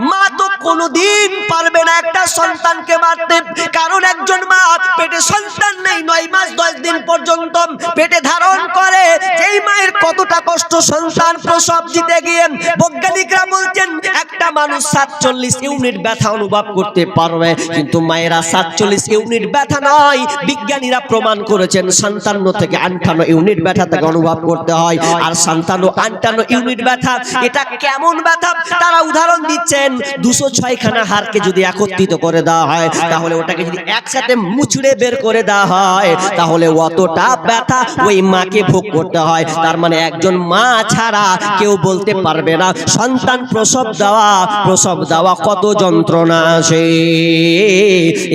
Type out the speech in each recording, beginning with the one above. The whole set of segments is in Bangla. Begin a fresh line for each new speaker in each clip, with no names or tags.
মা তো কোনোদিন পারবে না একটা সন্তানকে মারতে। কারণ একজন মা পেটে সন্তান নেই, নয় মাস দশ দিন পর্যন্ত পেটে ধারণ করে। যেই মায়ের কতটা কষ্ট সন্তান প্রসব দিতে গিয়ে বৈজ্ঞানিকরা বলছেন, একটা মানুষ সাতচল্লিশ ইউনিট ব্যথা অনুভব করতে পারবে, কিন্তু মায়েরা সাতচল্লিশ ইউনিট ব্যথা নয়। বিজ্ঞানীরা প্রমাণ করেছেন সান্তান্ন থেকে আটান্ন ইউনিট ব্যথা থেকে অনুভব করতে হয়। আর সান্তান্ন আটান্ন ইউনিট ব্যথা, এটা কেমন ব্যথা? তারা উদাহরণ দিচ্ছেন, দুশো ছয়খানা হাড়কে যদি একত্রিত করে দেওয়া হয়, তাহলে ওটাকে যদি একসাথে মুচড়ে বের করে দেওয়া হয়, তাহলে অতটা ব্যথা ওই মাকে ভোগ করতে হয়। তার মানে একজন মা ছাড়া কেউ বলতে পারবে না, সন্তান প্রসব দেওয়া প্রসব দেওয়া কত যন্ত্রণা আছে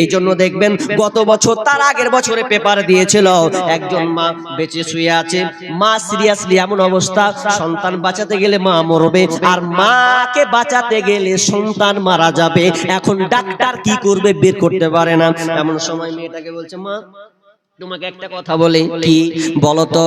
এই জন্য দেখবেন, গত বছর তার আগের বছরে পেপার দিয়েছিল, একজন মা বেঁচে শুয়ে আছে, মা সিরিয়াসলি এমন অবস্থা, সন্তান বাঁচাতে গেলে মা মরবে, আর মাকে বাঁচাতে গেলে সন্তান মারা যাবে। এখন ডাক্তার কি করবে? বের করতে পারে না। এমন সময় মেয়েটাকে বলছে, মা তোমাকে একটা কথা বলি। কি বলো। তো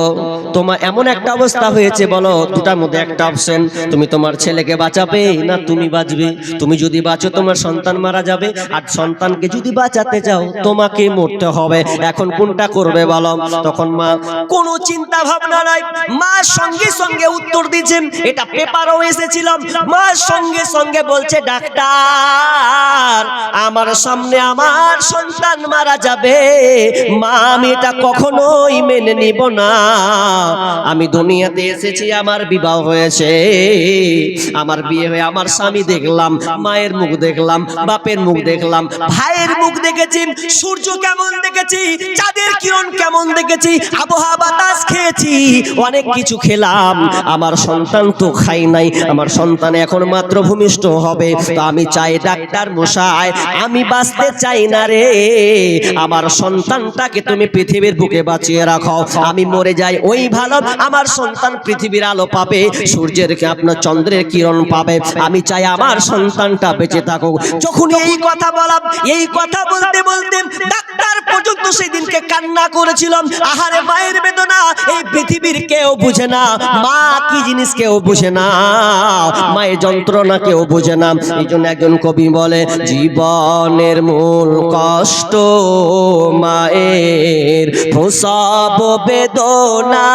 তোমার এমন একটা অবস্থা হয়েছে বলো। দুটার মধ্যে একটা অপশন তুমি তোমার ছেলেকে বাঁচাবে না তুমি বাঁচবে? তুমি যদি বাঁচো তোমার সন্তান মারা যাবে। আর সন্তানকে যদি বাঁচাতে যাও তোমাকে মরতে হবে। এখন কোনটা করবে বলো? তখন মা কোনো চিন্তা ভাবনা নাই। মা সঙ্গে সঙ্গে উত্তর দিচ্ছেন এটা পেপারও এসেছিল। মা সঙ্গে সঙ্গে বলছে ডাক্তার আমার সামনে আমার সন্তান মারা যাবে। মা আমি এটা কখনোই মেনে নিব না। আমি দুনিয়াতে এসেছি আমার বিবাহ হয়েছে। আমার বিয়ে হয়ে আমার স্বামী দেখলাম মায়ের মুখ দেখলাম বাপের মুখ দেখলাম ভাইয়ের মুখ দেখেছি সূর্য কেমন দেখেছি চাঁদের কিরণ কেমন দেখেছি আবহাওয়া বাতাস খেয়েছি অনেক কিছু খেলাম আমার সন্তান তো খাই নাই আমার সন্তান এখন মাত্র ভূমিষ্ঠ হবে তো আমি চাই ডাক্তার মশাই আমি বাঁচতে চাই না রে আমার সন্তানটাকে তুমি পৃথিবীর বুকে বাঁচিয়ে রাখো। আমি মরে যাই, ওই ভালো আমার সন্তান পৃথিবীর আলো পাবে, সূর্যের আপনার চন্দ্রের কিরণ পাবে? আমি চাই আমার সন্তানটা বেঁচে থাকুক। যখন এই কথা বলাম এই কথা বলতে বলতে ডাক্তার পর্যন্ত সেদিনকে কান্না করেছিলাম। আহারে মায়ের বেদনা, এই পৃথিবীর কেউ বুঝে না। মা কি জিনিস কেউ বুঝে না। মায়ের যন্ত্রণা কেউ বুঝে না। এই জন্য একজন কবি বলে, জীবনের মূল কষ্ট মায়ের প্রসব বেদনায়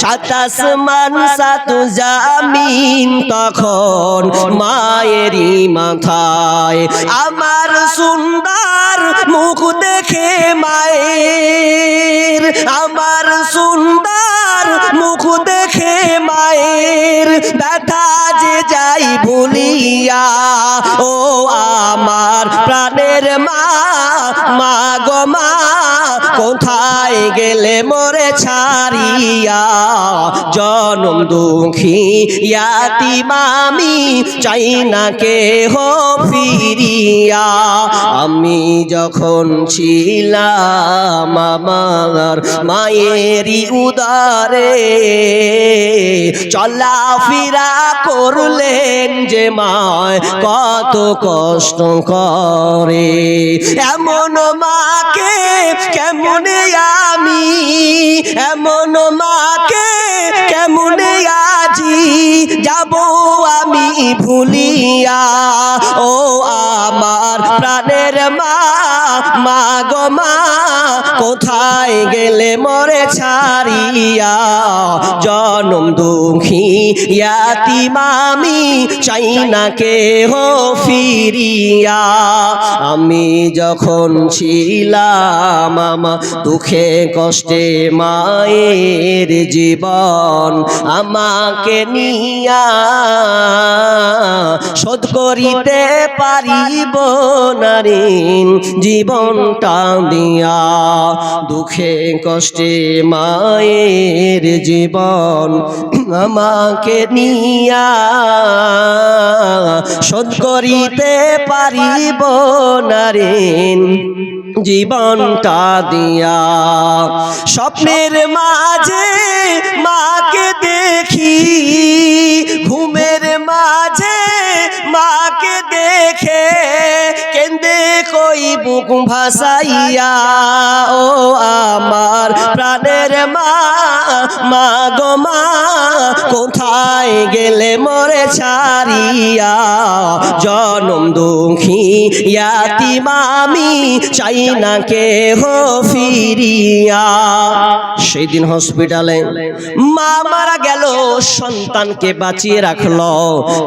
সাতাশ মান সাত জামিন তখন মায়েরই মাথায়। আমার সুন্দর মুখ দেখে মায়ের, আমার সুন্দর মুখ দেখে মায়ের ব্যথা যে যাই ভুলিয়া, ও আমার প্রাণের মা মা গো মা। কোথায় গেলে মরে ছাড়িয়া? জনম দুঃখী ইয়াতি মামি চাই না কে হো ফিরিয়া। আমি যখন ছিলাম আমার মায়েরই উদারে, চলাফেরা করলেন যে মায় কত কষ্ট করে। এমন মাকে কেমনে আমি এমন মাকে কেমনে আজি যাব আমি ভুলিয়া? ও আমার প্রাণের মা মা গো কোথায় গেলে মরে ছাড়িয়া? জনম দুঃখী ইয়াতি মামি চাই না কে হো ফিরিয়া। আমি যখন ছিলাম আমা দুঃখে কষ্টে মায়ের জীবন আমাকে নিয়া শোধ করিতে পারিব নারীন জীবনটা দিয়া দুঃখে কষ্টে মায়ের জীবন আমাকে নিয়া শোধ করিতে পারিব নারীন জীবনটা দিয়া স্বপ্নের মাঝে মাকে দেখি ঘুমের মাঝে মাকে দেখে। কই বুক ভাসাইয়া, ও আমার প্রাণের মা মা গো মা, কোথায় গেলে মরে ছাড়িয়া? জনম দুঃখী ইয়াতি মামি চাই না কে হো ফিরিয়া। সেই দিন হসপিটালে মা মারা গেল। সন্তানকে বাঁচিয়ে রাখল।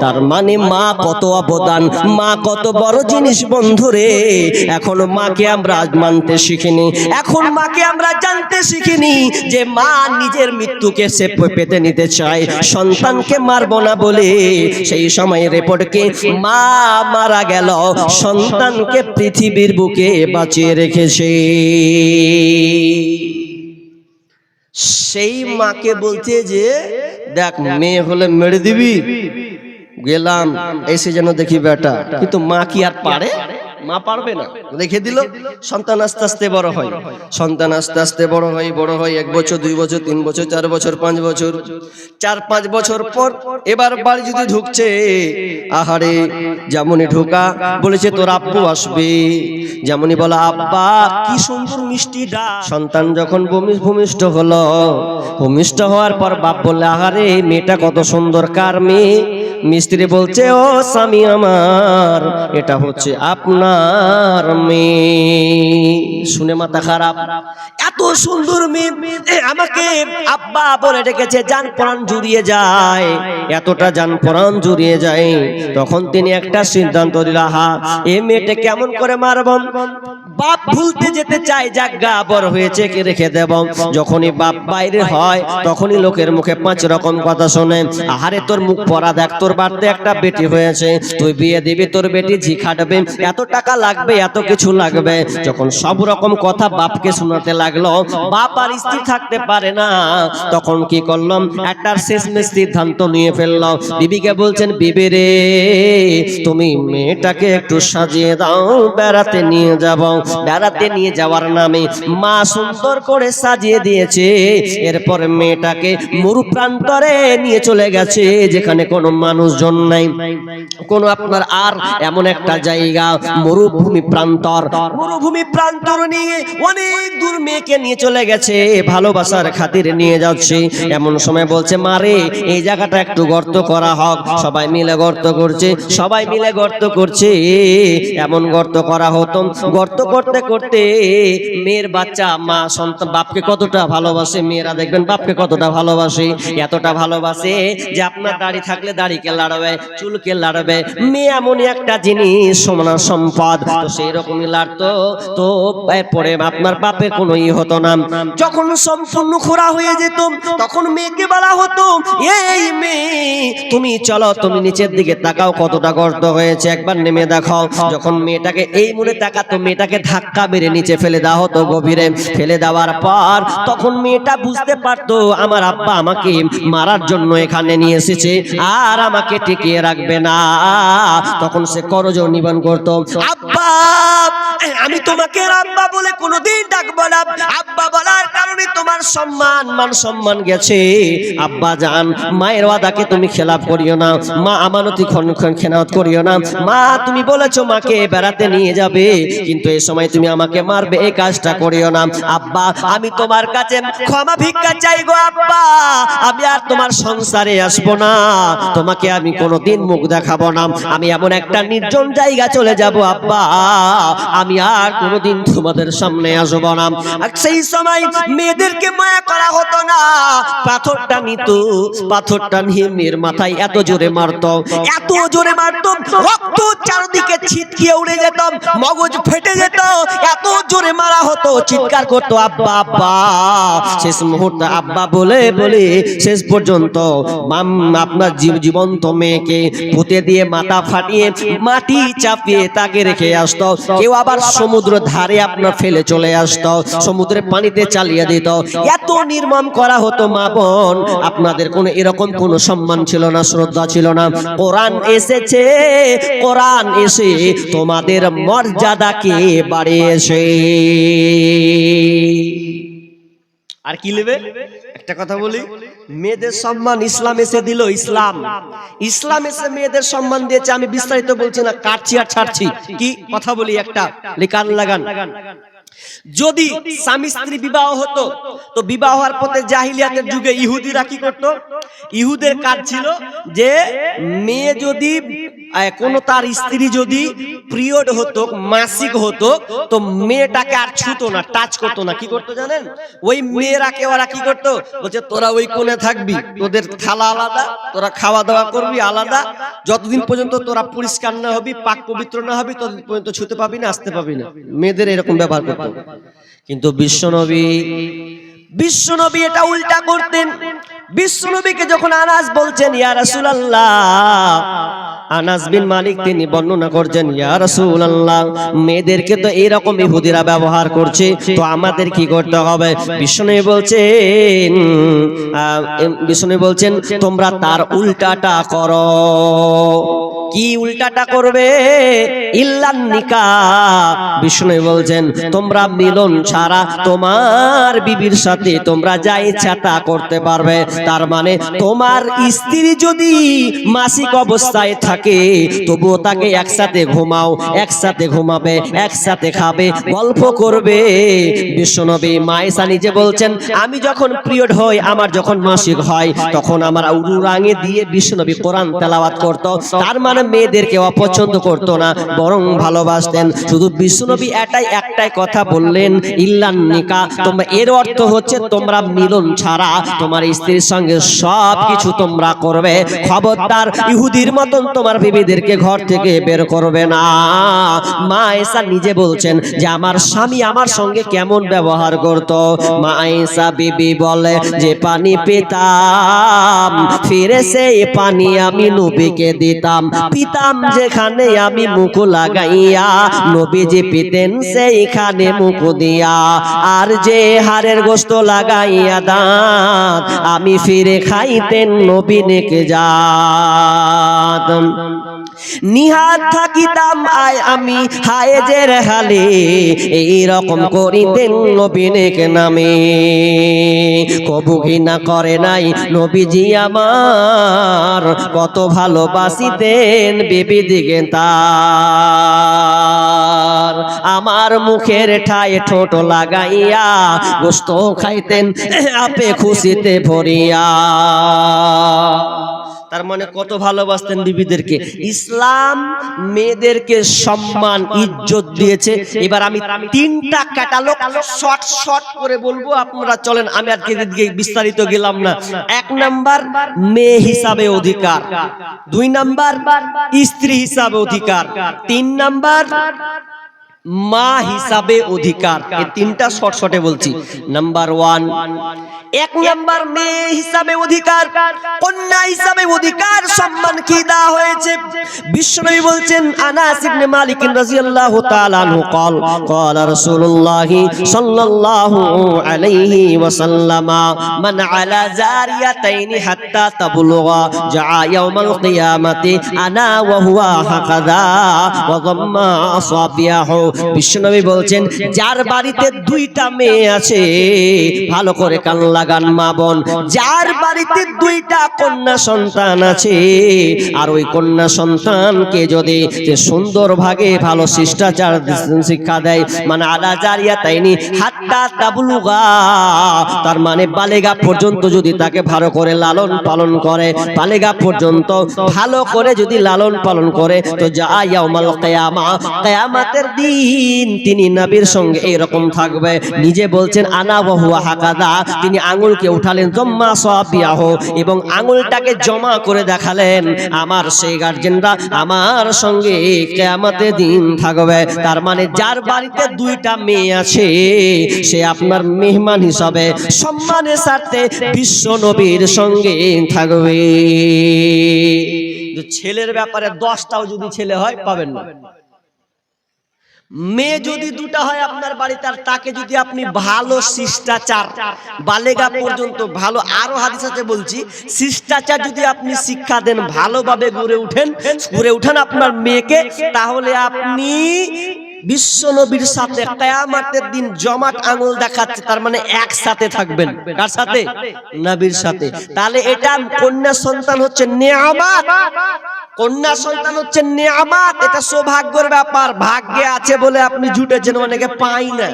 তার মানে মা কত অবদান, মা কত বড় জিনিস বন্ধুরে এখন মাকে আমরা মানতে শিখিনি, এখন মাকে আমরা জানতে শিখিনি যে মা নিজের মৃত্যুকে সে পেতে নিতে চায়। সন্তানকে মারবো না বলে সেই সময় রিপোর্টকে মা মারা গেল। সন্তানকে পৃথিবীর বুকে বাঁচিয়ে রেখেছে। সেই মাকে বলছে যে দেখ মেয়ে হলে মেরে দিবি? গেলাম এসে যেন দেখি বেটা। কিন্তু মা কি আর পারে? মা পারবে না। রেখে দিল, সন্তান আস্তে আস্তে বড় হয়। সন্তান আস্তে আস্তে বড় হয় বড় হয়, এক বছর, দুই বছর, তিন বছর, চার বছর, পাঁচ বছর। চার, পাঁচ বছর পর এবার বাড়ি যদি ঢুকছে, আহারে, যেমনই ঢোকা, বলেছে তোর আব্বু আসবে। যেমনই বলা, আব্বা, কি সুন্দর মিষ্টি ডাক সন্তান যখন ভূমি- ভূমিষ্ঠ হলো, ভূমিষ্ঠ হওয়ার পর বাপ বললে, আহারে, মেয়েটা কত সুন্দর, কার মেয়ে? মিস্ত্রি বলছে, ও স্বামী আমার, এটা হচ্ছে আপনার মেয়ে। শুনে মাথা খারাপ। এত সুন্দর মেয়ে। আমাকে আব্বা বলে ডেকেছে, যান প্রাণ জুড়িয়ে যায়। এতটা যান প্রাণ জুড়িয়ে যায়। তখন তিনি একটা সিদ্ধান্ত দিল হা এ মেয়েটা কেমন করে মারব? বাপ ভুলতে যেতে চায় জাগা বড় হয়েছে, কে রেখে দেব? যখনই বাপ বাইরে হয়, তখনই লোকের মুখে পাঁচ রকম কথা শোনে। আহারে, তোর মুখ পরা দেখ, তোর বাড়তে একটা বেটি হয়েছে। তুই বিয়ে দিবি, তোর বেটি ঝি খাটবে। এত টাকা লাগবে, এত কিছু লাগবে। যখন সব রকম কথা বাপকে শোনাতে লাগল, বাপ আর স্ত্রী থাকতে পারে না। তখন কি করলাম? একটা শেষ সিদ্ধান্ত নিয়ে ফেললাম। বিবিকে বলছেন, বিবি রে, তুমি মেয়েটাকে একটু সাজিয়ে দাও, বেড়াতে নিয়ে যাব। বেড়াতে নিয়ে যাওয়ার নামে মা সুন্দর করে সাজিয়ে দিয়েছে। এরপর মেয়েটাকে মরু প্রান্তরে নিয়ে চলে গেছে, যেখানে কোনো মানুষজন নাই। কোনো আপনার আর এমন একটা জায়গা, মরুভূমি প্রান্তর। মরুভূমি প্রান্তর নিয়ে অনেক দূর মেয়েকে নিয়ে চলে গেছে, ভালোবাসার খাতিরে নিয়ে যাচ্ছে। এমন সময় বলছে মারে এই জায়গাটা একটু গর্ত করা হোক। সবাই মিলে গর্ত করছে, সবাই মিলে গর্ত করছে। এমন গর্ত করা হতো, গর্ত করতে করতে মেয়ের বাচ্চা, মা সন্তান, বাপকে কতটা ভালোবাসে? মেয়েরা দেখবেন বাপকে কতটা ভালোবাসে? এতটা ভালোবাসে যে আপনার দাড়ি থাকলে দাড়িকে লাড়বে, চুলকে লাড়বে। মেয়ে এমনই একটা জিনিস সোনার সম্পদ। সেই রকমই লাড়তো। তো এরপরে আপনার বাপের কোনো ই হতো না। যখন সম্পূর্ণ খোরা হয়ে যেত, তখন মেয়েকে বলা হতো, এই মেয়ে, তুমি চলো, তুমি নিচের দিকে তাকাও কতটা গর্ত হয়েছে, একবার নেমে দেখাও। যখন মেয়েটাকে এই মনে তাকাতো, মেয়েটাকে ধাক্কা মেরে নিচে ফেলে দেওয়া হতো গভীরে। ফেলে দেওয়ার পর তখন মেয়েটা বুঝতে পারতো, আমার আব্বা আমাকে মারার জন্য এখানে নিয়ে এসেছে আর আমাকে টিকিয়ে রাখবে না। তখন সে করজ নিবান করতো, আব্বা আমি তোমাকে আব্বা বলে কোনোদিন ডাকবো না। আব্বা বলার কারণে তোমার সম্মান, মান সম্মান গেছে। আব্বা জান, মায়ের ওয়াদাকে তুমি খেলাপ করিও না। মা আমানতি খন- খন- খেলাপ করিও না। মা, তুমি বলেছ মাকে বেড়াতে নিয়ে যাবে, কিন্তু এই সময় তুমি আমাকে মারবে এই কাজটা করিও না। আব্বা, আমি তোমার কাছে ক্ষমা ভিক্ষা চাই গো আব্বা। আমি আর তোমার সংসারে আসব না। তোমাকে আমি কোনোদিন মুখ দেখাবো না। আমি এমন একটা নির্জন জায়গা চলে যাব, আব্বা। আমি আর কোনোদিন তোমাদের সামনে আসব না। সেই সময় মেয়েদেরকে মায়া করা হতো না। পাথরটা নিত, পাথরটা নিয়ে মেয়ের মাথায় এত জোরে মারত, এত জোরে মারত, রক্ত চারদিকে ছিটকিয়ে উড়ে যেত, মগজ ফেটে যেত, এত জোরে হতো চিৎকার করতো, আব্বা আব্বা। শেষ মুহূর্তে আব্বা বলে বলে, শেষ পর্যন্ত মাম- আপনার জীব- জীবন্ত মেয়েকে পুঁতে দিয়ে মাথা ফাটিয়ে মাটি চাপিয়ে তাকে রেখে আসতো। কেউ আবার সমুদ্র ধারে আপনার ফেলে চলে আসতো, সমুদ্রের পানিতে চালিয়ে দিত। এত নির্মম করা হতো মা বোন। আপনাদের কোনো এরকম কোনো সম্মান ছিল না, শ্রদ্ধা ছিল না। কোরআন এসেছে, কোরআন এসে তোমাদের মর্যাদাকে বাড়িয়েছে। আর কি নেবে? একটা কথা বলি, মেয়েদের সম্মান ইসলাম এসে দিল ইসলাম। ইসলাম এসে মেয়েদের সম্মান দিয়েছে, আমি বিস্তারিত বলছি না, কাটছি আর ছাড়ছি। কি কথা বলি একটা? লিকান লাগান। যদি স্বামী স্ত্রী বিবাহ হতো, তো বিবাহ হওয়ার পথে জাহিলিয়াতের যুগে ইহুদিরা কি করত? ইহুদের কাজ ছিল যে, মেয়ে যদি কোনো তার স্ত্রী যদি পিরিয়ড হতো মাসিক হতো তো মেয়েটাকে আর ছুতো না টাচ করতো না কি করতো জানেন? ওই মেয়েরাকে ওরা কি করতো? বলছে তোরা ওই কোণে থাকবি তোদের থালা আলাদা তোরা খাওয়া দাওয়া করবি আলাদা যতদিন পর্যন্ত তোরা পরিষ্কার না হবি পাক পবিত্র না হবি ততদিন পর্যন্ত ছুতে পাবি না আসতে পাবি না। মেয়েদের এরকম ব্যবহার করতো। কিন্তু বিশ্বনবী বিশ্বনবী এটা উল্টা করতেন। বিশ্বনবীকে যখন আনাস বলছেন ইয়া রাসূলুল্লাহ আনাস বিন মালিক তিনি বর্ণনা করছেন, ইয়া রাসূলুল্লাহ, মেয়েদেরকে তো এরকম ইহুদিরা ব্যবহার করছে, তো আমাদের কি করতে হবে? বিষ্ণু বলছেন বিষ্ণু বলছেন, তোমরা তার উল্টাটা করো। কি উল্টাটা করবে? ইল্লান নিকা। বিষ্ণু বলছেন, তোমরা মিলন ছাড়া তোমার বিবির সাথে তোমরা যা ইচ্ছা করতে পারবে। তার মানে তোমার স্ত্রী যদি মাসিক অবস্থায় থাকে, তবুও তাকে একসাথে ঘুমাও, একসাথে ঘুমাবে, একসাথে খাবে, গল্প করবে। বিশ্বনবী মায়েসা নিজে বলছেন, আমি যখন পিরিয়ড হই, আমার যখন মাসিক হয়, তখন আমার উরুরাঙে দিয়ে বিশ্বনবী কোরআন তেলাওয়াত করত। তার মানে মেয়েদেরকে অপছন্দ করতো না, বরং ভালোবাসতেন। শুধু বিশ্বনবী এটাই একটাই কথা বললেন, ইল্লান নিকা, তোমরা এর অর্থ হচ্ছে, তোমরা মিলন ছাড়া, তোমার স্ত্রীর সঙ্গে সব কিছু তোমরা করবে, খবরদার ইহুদির মতন তোমার বিবিদেরকে ঘর থেকে বের করবে না। মা এসা নিজে বলছেন যে, আমার স্বামী আমার সঙ্গে কেমন ব্যবহার করত? মা এসা বিবি বলে, যে পানি পেতাম ফিরে সেই পানি আমি নবীকে দিতাম। পিতাম যেখানে আমি মুখ লাগাইয়া। নবীজি পিতেন সেইখানে মুখ দিয়া। আর যে হারের গোস্ত লাগাইয়া দাঁত আমি ফিরে খাইতেন নবী নেকে যাতাম নিহাত থাকিতাম, আয় আমি হায়েজের হালে। এই রকম করিতেন নবীনেকে নামে। কবু ঘৃণা করে নাই নবীজি আমার। কত ভালোবাসিতেন বিবি দিকে তার। আমার মুখের ঠায় ঠোঁট লাগাইয়া গোস্ত খাইতেন, আপে খুশিতে ভরিয়া। তার মানে কত ভালোবাসতেন বিবিদেরকে ইসলাম মেয়েদেরকে সম্মান ইজ্জত দিয়েছে। এবার আমি তিনটা ক্যাটালগ শর্ট শর্ট করে বলব আপনারা চলেন আমি আজকে বিস্তারিত গেলাম না। এক নাম্বার মেয়ে হিসাবে অধিকার। দুই নাম্বার স্ত্রী হিসাবে অধিকার। তিন নাম্বার মা হিসাবে অধিকার এই তিনটা শর্ট শর্টে বলছি নাম্বার ওয়ান এক নাম্বার মেয়ে হিসাবে অধিকার কন্যা হিসাবে অধিকার সম্মান কি দেওয়া হয়েছে বিশ্বনবী বলছেন আনাস ইবনে মালিক রাদিয়াল্লাহু তাআলা আনহু قال قال رسول الله صلى الله عليه وسلم من على زاريتين حتى تبلغ جاء يوم القيامة أنا وهو هكذا وضم أصابعه বিশ্বনবী বলছেন যার বাড়িতে দুইটা মেয়ে আছে ভালো করে কান লাগান মা বোন। যার বাড়িতে দুইটা কন্যা সন্তান আছে আর ওই কন্যা সন্তানকে যদি যে সুন্দর ভাগে ভালো শিষ্টাচার শিক্ষা দেয় মানে আলা জারিয়া তাইনি হাত্তা তাবলুগা। তার মানে বালেগা পর্যন্ত যদি তাকে ভালো করে লালন পালন করে বালেগা পর্যন্ত ভালো করে যদি লালন পালন করে তো যা ইয়াউমাল কিয়ামা কিয়ামতের দিন। তিনি নবীর সঙ্গে এরকম থাকবে। নিজে বলছেন, আনা ওয়া হাকাদা। তিনি আঙুলকে উঠালেন, জম্মা সাবিয়াহ। এবং আঙুলটাকে জমা করে দেখালেন, আমার সেই গার্জেনরা আমার সঙ্গে কেয়ামতে দিন থাকবে। তার মানে যার বাড়িতে দুইটা মেয়ে আছে, সে আপনার মেহমান হিসাবে সম্মানের সাথে বিশ্ব নবীর সঙ্গে থাকবে। ছেলের ব্যাপারে দশটাও যদি ছেলে হয়, পাবেন না। মেয়ে যদি দুটা হয় আপনার বাড়িতে আর তাকে যদি আপনি ভালো শিষ্টাচার বালেগা পর্যন্ত ভালো আরও হাদিস আছে বলছি শিষ্টাচার যদি আপনি শিক্ষা দেন ভালোভাবে গড়ে উঠেন গড়ে উঠেন আপনার মেয়েকে তাহলে আপনি বিশ্ব নবীর সাথে কেয়ামতের দিন জমাট আঙুল দেখাচ্ছে তার মানে একসাথে থাকবেন। কার সাথে? নবীর সাথে। তাহলে এটা কন্যা সন্তান হচ্ছে নেয়ামাত। কন্যা সন্তান হচ্ছে নেয়ামাত, এটা সৌভাগ্যের ব্যাপার। ভাগ্যে আছে বলে আপনি জুটেছেন, অনেকে পাই না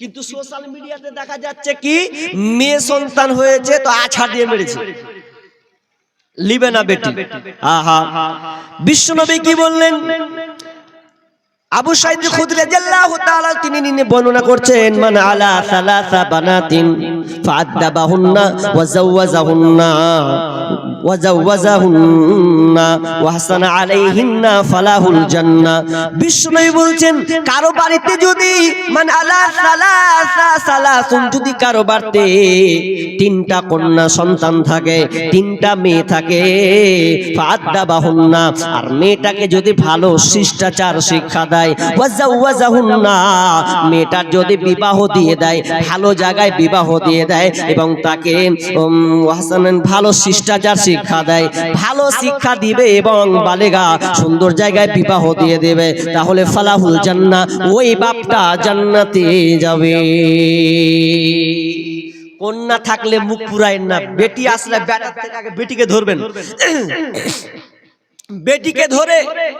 কিন্তু সোশ্যাল মিডিয়াতে দেখা যাচ্ছে কি, মেয়ে সন্তান হয়েছে, তো আছাড় দিয়ে মেরেছে। লিবে না বেটি। আহা। বিশ্বনবী কি বললেন? আবু সাইদ খুদরি রাদিয়াল্লাহু তাআলা, তিনি নিনে বর্ণনা করছেন, মান আলা সালাসা বানাতিন ফাআদাবাহুন্না ওয়া জাওয়াজাহুন্না। কারও বাড়িতে যদি যদি কারও বাড়িতে তিনটা কন্যা সন্তান থাকে, তিনটা মেয়ে থাকে আর মেয়েটাকে যদি ভালো শিষ্টাচার শিক্ষা দেয় মেয়েটার যদি বিবাহ দিয়ে দেয়, ভালো জায়গায় বিবাহ দিয়ে দেয় এবং তাকে ভালো শিষ্টাচার শিক্ষা দেয় ভালো শিক্ষা দিবে এবং বালেগা সুন্দর জায়গায় বিবাহ দিয়ে দেবে। তাহলে ফালাহুল জান্না ওই বাপটা জান্নাতে যাবে। কন্যা থাকলে মুখ পুরায় না বেটি আসলে বেটার থেকে আগে বেটিকে ধরবেন। বেটিকে ধরে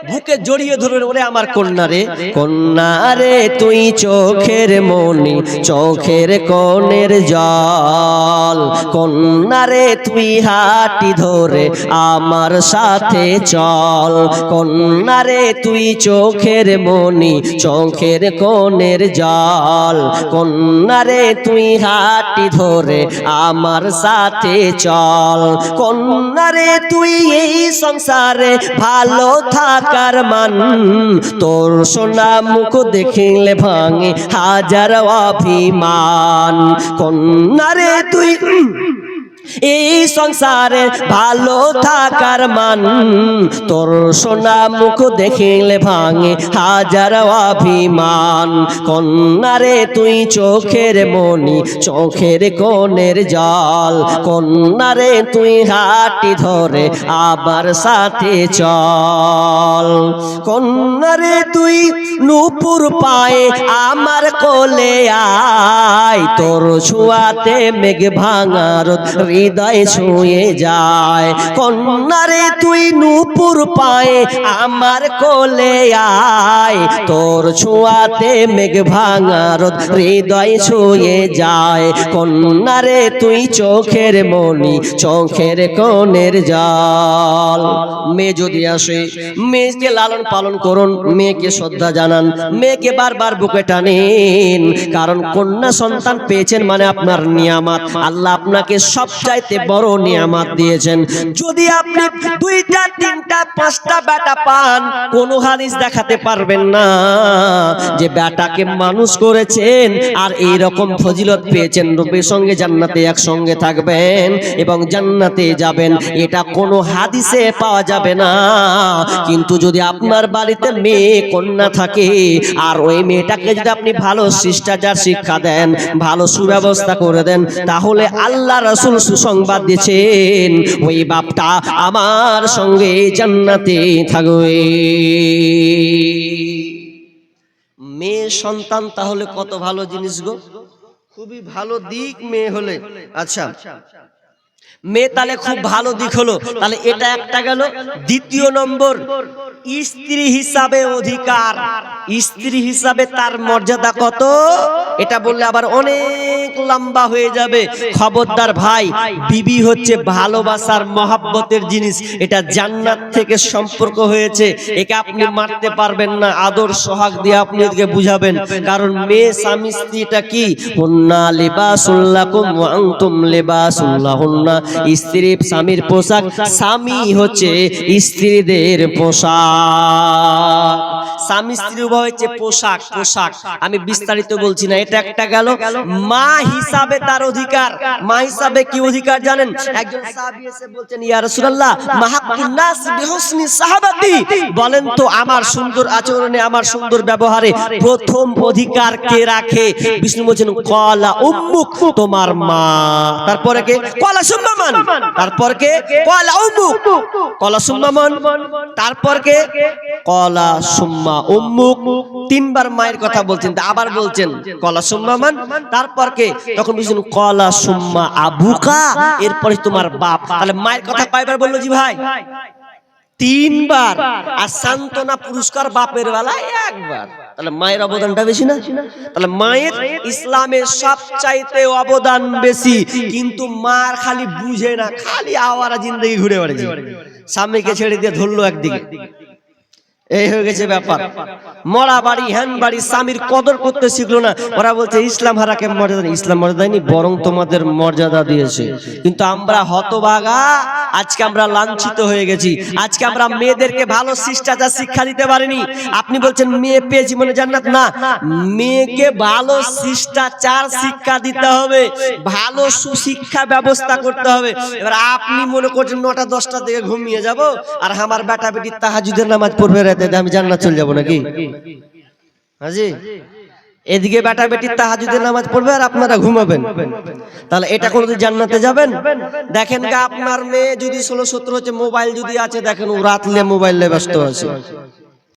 বুকে জড়িয়ে ধরবেন ওরে আমার কন্যা রে কন্যা রে, তুই চোখের মনি, চোখের কনের জল। কন্যা রে, তুই হাটি ধরে আমার সাথে চল। কন্যা রে, তুই চোখের মনি, চোখের কনের জল। কন্যা রে, তুই হাটি ধরে আমার সাথে চল। কন্যা রে, তুই এই সংসারে ভালো থাকার মান। তোর সোনা মুখ দেখিলে ভাঙে হাজার অভিমান। কন্যারে তুই এই সংসারে ভালো থাকার মান, তোর সোনা মুখ দেখিলে ভাঙে হাজার অভিমান। কন্যারে, তুই চোখের মনি চোখের কোণের জল। কন্যারে, তুই হাটি ধরে আবার সাথে চল। কন্যারে, তুই নুপুর পায়ে, আমার কোলে আয়। তোর ছুয়াতে মেঘ ভাঙার হৃদয় ছুঁয়ে যায়। কন্যারে, তুই নুপুর পায়ে আমার কোলে আয়। তোর ছোঁয়াতে মেঘ ভাঙার হৃদয় ছুঁয়ে যায়। কন্যারে, তুই চোখের মনি, চোখের কনের জল। মেয়ে যদি আসে, মেয়েকে লালন পালন করুন, মেয়েকে শ্রদ্ধা জানান, মেয়েকে বারবার বুকে টানেন। কারণ কন্যা সন্তান পেয়েছেন মানে আপনার নিয়ামত। আল্লাহ আপনাকে সবচাইতে বড় নিয়ামত দিয়েছেন। যদি আপনি দুইটা, তিনটা, পাঁচটা বেটা পান, কোন হাদিস দেখাতে পারবেন না। যে বেটাকে মানুষ করেছেন আর এই রকম ফজিলত পেয়েছেন রূপের সঙ্গে জান্নাতে একসঙ্গে থাকবেন এবং জান্নাতে যাবেন, এটা কোনো হাদিসে পাওয়া যাবে না। কিন্তু যদি আপনার বাড়িতে মেয়ে, কন্যা থাকে, আর ওই মেয়েটাকে যদি আপনি ভালো শিষ্টাচার শিক্ষা দেন, ভালো সুব্যবস্থা করে দেন, তাহলে আল্লাহ রসুল সুসংবাদ দিয়েছেন, ওই বাপটা আমার সঙ্গে জান্নাতে থাকবে। মেয়ে সন্তান তাহলে কত ভালো জিনিস গো? খুবই ভালো দিক মেয়ে হলে। আচ্ছা মেয়ে তাহলে খুব ভালো দিক হলো। তাহলে এটা একটা গেল। দ্বিতীয় নম্বর, স্ত্রী হিসাবে অধিকার। স্ত্রী হিসাবে তার মর্যাদা কত? এটা বললে আবার অনেক লম্বা হয়ে যাবে। খবরদার ভাই, বিবি হচ্ছে ভালোবাসার মহাব্বতের জিনিস। এটা জান্নাত থেকে সম্পর্ক হয়েছে। একে আপনি মারতে পারবেন না। আদর, সোহাগ দিয়ে আপনি এদিকে বুঝাবেন। কারণ মেয়ে স্বামী স্ত্রীটা কি? হুন্না লিবাসুল্লাকুম ওয়া আনতুম লিবাসুল্লাহুন্না স্ত্রী, স্বামীর পোশাক, স্বামী হচ্ছে স্ত্রীদের পোশাক। স্বামী, স্ত্রী উভয় হচ্ছে পোশাক পোশাক। আমি বিস্তারিত বলছি না, এটা একটা গেল। মা হিসাবে তার অধিকার। মা হিসাবে কি অধিকার জানেন? একজন সাহাবী এসে বলছেন, ইয়া রাসূলুল্লাহ মাহাক্কুন নাস বিহুসনি সাহাবাতি। বলেন তো, আমার সুন্দর আচরণে, আমার সুন্দর ব্যবহারে প্রথম অধিকার কে রাখে? বিষ্ণু বলছেন, কলা উম্মুক, তোমার মা। তারপরে কে? কলা সুম্মান তারপর কে? কলা উম্মুক কলা সুম্মান তারপর কে? কলা সুম্মা উম্মুক তিনবার মায়ের কথা বলছেন আবার বলছেন, কলা সুম্মা মান। তারপর কে? তখন বলছেন, কলা সুম্মা আবুকা। এরপরে তোমার বাপ। তাহলে মায়ের কথা কয়বার বলল জি ভাই? তিনবার। আর সান্ত্বনা পুরস্কার বাপের বেলায় একবার। তাহলে মায়ের অবদানটা বেশি না? তাহলে মায়ের ইসলামের সবচাইতে অবদান বেশি, কিন্তু মার খালি বুঝে না, খালি আওয়ারা জিন্দগি ঘুরে বেড়েছে স্বামীকে ছেড়ে দিয়ে ধরলো একদিকে। এই হয়ে গেছে ব্যাপার। মরা বাড়ি হ্যান বাড়ি, স্বামীর কদর করতে শিখলো না। ওরা বলছে, ইসলাম হারাকে মর্যাদা ইসলাম মর্যাদা নি বরং তোমাদের মর্যাদা দিয়েছে। কিন্তু আমরা হতভাগা, আজকে আমরা লাঞ্ছিত হয়ে গেছি। আজকে আমরা মেয়েদেরকে ভালো শিষ্টাচার শিক্ষা দিতে পারিনি। আপনি বলছেন, মেয়ে পেয়েছি মনে জান্নাত? না, মেয়েকে ভালো শিষ্টাচার শিক্ষা দিতে হবে। ভালো সুশিক্ষা ব্যবস্থা করতে হবে। এবার আপনি মনে করছেন, নটা দশটা থেকে ঘুমিয়ে যাব, আর আমার বেটা বেটি তাহাজুদের নামাজ পড়বে রাতে। আমি জান্নাত চলে যাব নাকি? হাজি, এদিকে বেটা বেটি তাহাজুদের নামাজ পড়বে আর আপনারা ঘুমাবেন। তাহলে এটা কোনোদিন জান্নাতে যাবেন? দেখেন আপনার মেয়ে যদি ষোলো সতেরো হচ্ছে, মোবাইল যদি আছে, দেখেন ও রাতলে মোবাইল নিয়ে ব্যস্ত আছে।